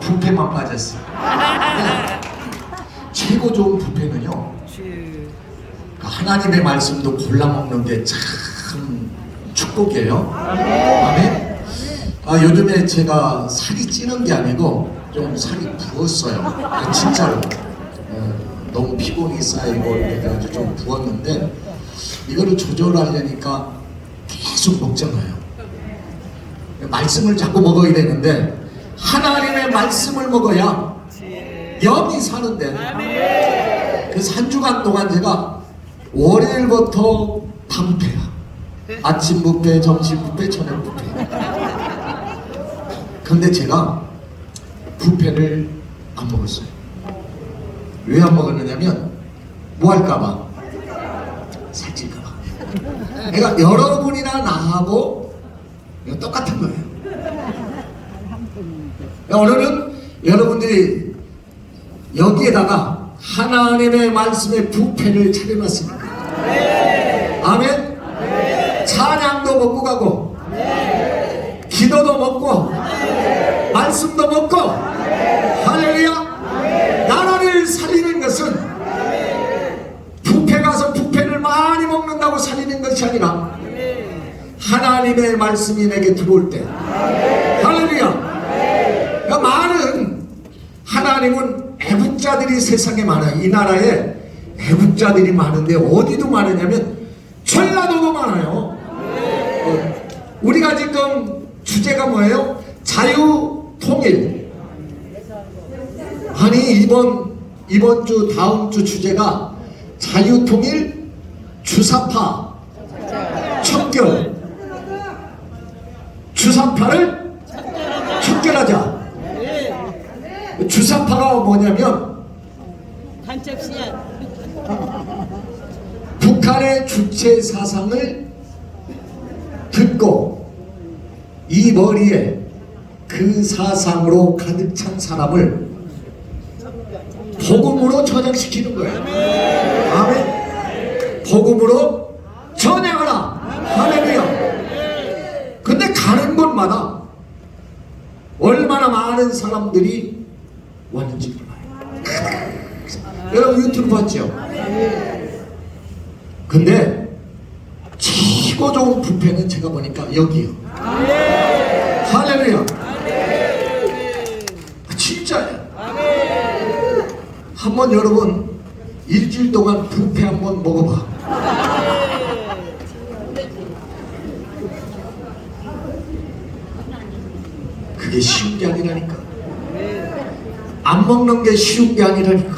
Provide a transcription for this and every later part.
부패만 빠졌어. 네. 최고 좋은 부패는요. 주. 그 하나님의 말씀도 골라 먹는 게 참 축복이에요. 아멘. 아 요즘에 제가 살이 찌는 게 아니고 좀 살이 부었어요. 아, 진짜로. 어, 너무 피곤이 쌓이고 이렇게 돼가지고 좀 부었는데 이거를 조절하려니까 계속 먹잖아요. 말씀을 자꾸 먹어야 되는데 하나님의 말씀을 먹어야 영이 사는데 그래서 한 주간 동안 제가 월요일부터 방패야. 아침 부패, 점심 부패, 저녁 부패 근데 제가 부패를 안 먹었어요. 왜 안 먹었느냐면 뭐 할까봐. 살찔까봐. 그러니까 여러분이나 나하고 똑같은 거예요 오늘은 여러분들이 여기에다가 하나님의 말씀의 부패를 차려놨습니다. 아멘. 찬양도 먹고 가고, 기도도 먹고, 말씀도 먹고, 할렐루야. 나라를 살리는 것은 부패 가서 부패를 많이 먹는다고 살리는 것이 아니라 하나님의 말씀이 내게 들어올 때, 할렐루야. 그러니까 많은 하나님은 애국자들이 세상에 많아요. 이 나라에 애국자들이 많은데 어디도 많으냐면 전라도도 많아요. 어, 우리가 지금 주제가 뭐예요? 자유 통일. 아니 이번 이번 주 다음 주 주제가 자유 통일 주사파 척결 주사파를 척결하자. 주사파가 뭐냐면 간첩 씨앗. 북한의 주체 사상을 듣고 이 머리에 그 사상으로 가득 찬 사람을 복음으로 전향시키는 거예요. 아멘. 복음으로 전향하라. 할렐루야. 근데 가는 곳마다 얼마나 많은 사람들이 왔는지 몰라요. 여러분 유튜브 봤죠? 근데 최고 좋은 부패는 제가 보니까 여기요. 할렐루야. 진짜예요. 한번 여러분 일주일 동안 부패 한번 먹어봐. 그게 쉬운 게 아니라니까. 안 먹는 게 쉬운 게 아니라니까.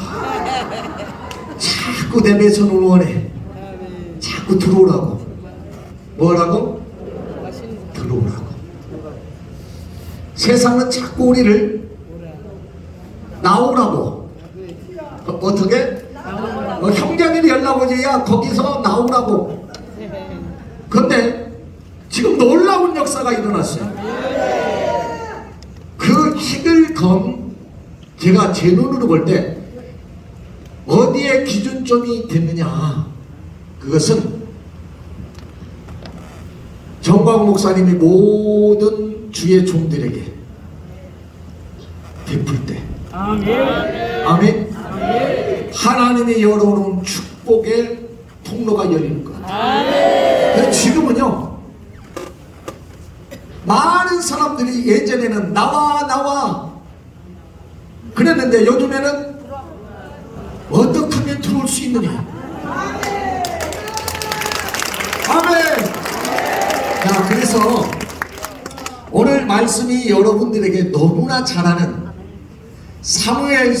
자꾸 내 배선 원해. 자꾸 들어오라고. 뭐라고? 들어오라고. 세상은 자꾸 우리를 나오라고. 어, 어떻게? 어, 형제들이 연락 오지, 야, 거기서 나오라고. 근데 지금 놀라운 역사가 일어났어요. 그 핵을 건 제가 제 눈으로 볼 때 어디에 기준점이 됐느냐. 그것은 정광 목사님이 모든 주의 종들에게 베풀 때. 아멘. 하나님이 열어놓은 축복의 통로가 열리는 것. 그래서 지금은요 많은 사람들이 예전에는 나와 나와 그랬는데 요즘에는 어떻게 하면 들어올 수 있느냐? 아멘! 자 그래서 오늘 말씀이 여러분들에게 너무나 잘하는 사무엘